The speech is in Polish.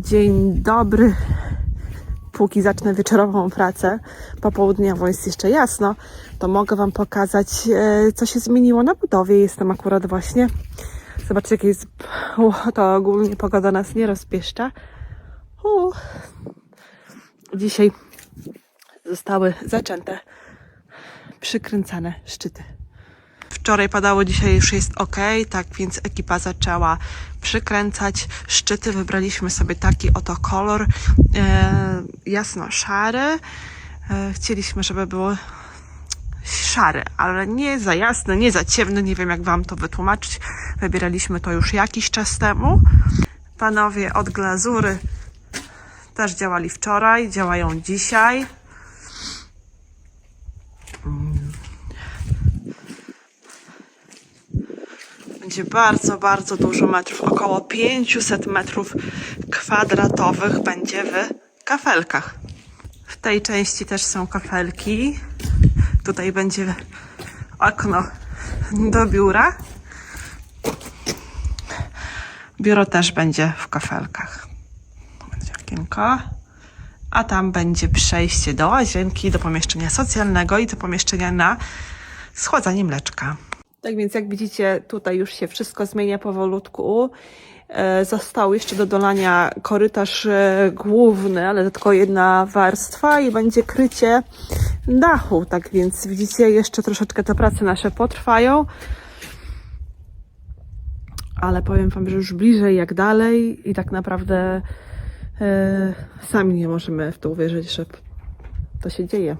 Dzień dobry. Póki zacznę wieczorową pracę, popołudniowo jest jeszcze jasno, to mogę Wam pokazać, e, co się zmieniło na budowie. Jestem akurat właśnie. Zobaczcie, jakie jest. To ogólnie pogoda nas nie rozpieszcza. Dzisiaj zostały zaczęte przykręcane szczyty. Wczoraj padało, dzisiaj już jest ok, tak więc ekipa zaczęła przykręcać szczyty. Wybraliśmy sobie taki oto kolor e, jasno-szary. E, chcieliśmy, żeby było szary, ale nie za jasny, nie za ciemny, nie wiem jak Wam to wytłumaczyć. Wybieraliśmy to już jakiś czas temu. Panowie od glazury też działali wczoraj, działają dzisiaj. Będzie bardzo, bardzo dużo metrów, około 500 metrów kwadratowych będzie w kafelkach. W tej części też są kafelki. Tutaj będzie okno do biura. Biuro też będzie w kafelkach. Będzie okienko. A tam będzie przejście do łazienki, do pomieszczenia socjalnego i do pomieszczenia na schładzanie mleczka. Tak więc jak widzicie, tutaj już się wszystko zmienia powolutku. E, Został jeszcze do dolania korytarz e, główny, ale tylko jedna warstwa i będzie krycie dachu. Tak więc widzicie, jeszcze troszeczkę te prace nasze potrwają. Ale powiem Wam, że już bliżej jak dalej i tak naprawdę e, sami nie możemy w to uwierzyć, że to się dzieje.